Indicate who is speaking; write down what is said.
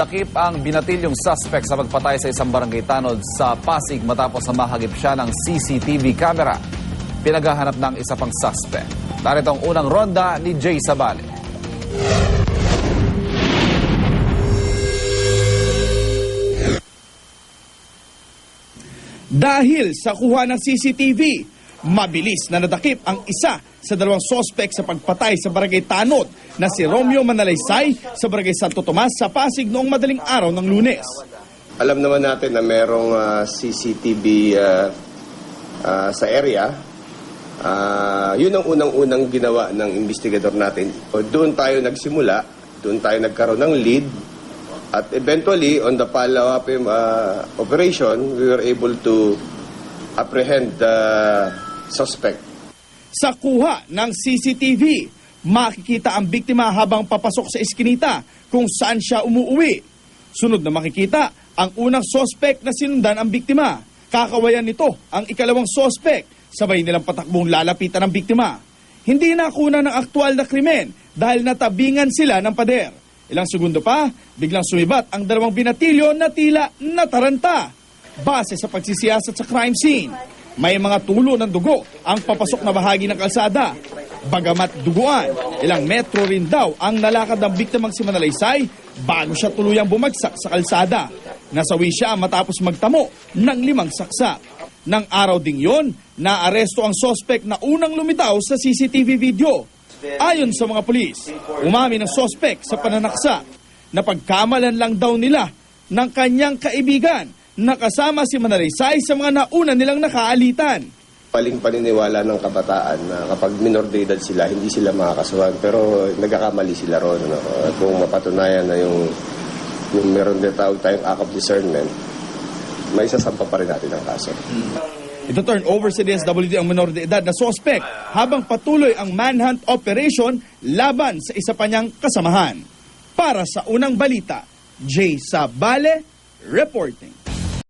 Speaker 1: nadakip ang binatilyong suspect sa pagpatay sa isang barangay tanod sa Pasig matapos na mahagip siya ng CCTV camera. Pinaghahanap ng isa pang suspect. Narito ang unang ronda ni Jay Sabale.
Speaker 2: Dahil sa kuha ng CCTV, mabilis na nadakip ang isa sa dalawang sospek sa pagpatay sa barangay Tanod na si Romeo Manalaysay sa barangay Santo Tomas sa Pasig noong madaling araw ng lunes.
Speaker 3: Alam naman natin na merong ah, CCTV ah, ah, sa area. Ah, yun ang unang-unang ginawa ng investigador natin. Doon tayo nagsimula, doon tayo nagkaroon ng lead. At eventually, on the follow-up ah, operation, we were able to apprehend the suspect.
Speaker 2: Sa kuha ng CCTV, makikita ang biktima habang papasok sa eskinita kung saan siya umuwi. Sunod na makikita ang unang sospek na sinundan ang biktima. Kakawayan nito ang ikalawang sospek, sabay nilang patakbong lalapitan ng biktima. Hindi nakuna ng aktual na krimen dahil natabingan sila ng pader. Ilang segundo pa, biglang sumibat ang dalawang binatilyo na tila nataranta. Base sa pagsisiyasat sa crime scene, may mga tulo ng dugo ang papasok na bahagi ng kalsada. Bagamat duguan, ilang metro rin daw ang nalakad ng biktimang si Manalaysay bago siya tuluyang bumagsak sa kalsada. Nasawi siya matapos magtamo ng limang saksak. Nang araw ding yon, naaresto ang sospek na unang lumitaw sa CCTV video. Ayon sa mga pulis, umami ng sospek sa pananaksa. Napagkamalan lang daw nila ng kanyang kaibigan na kasama si Manalaysay sa mga nauna nilang nakaalitan.
Speaker 3: Paling paniniwala ng kabataan na kapag minor de edad sila, hindi sila makakasuhan. Pero nagkakamali sila ron. Ano? At Kung mapatunayan na yung, yung meron din tawag tayong act of discernment, may sasampa pa rin natin ang kaso.
Speaker 2: Ito turn over sa DSWD ang menor de edad na sospek habang patuloy ang manhunt operation laban sa isa pa niyang kasamahan. Para sa unang balita, Jay Sabale reporting.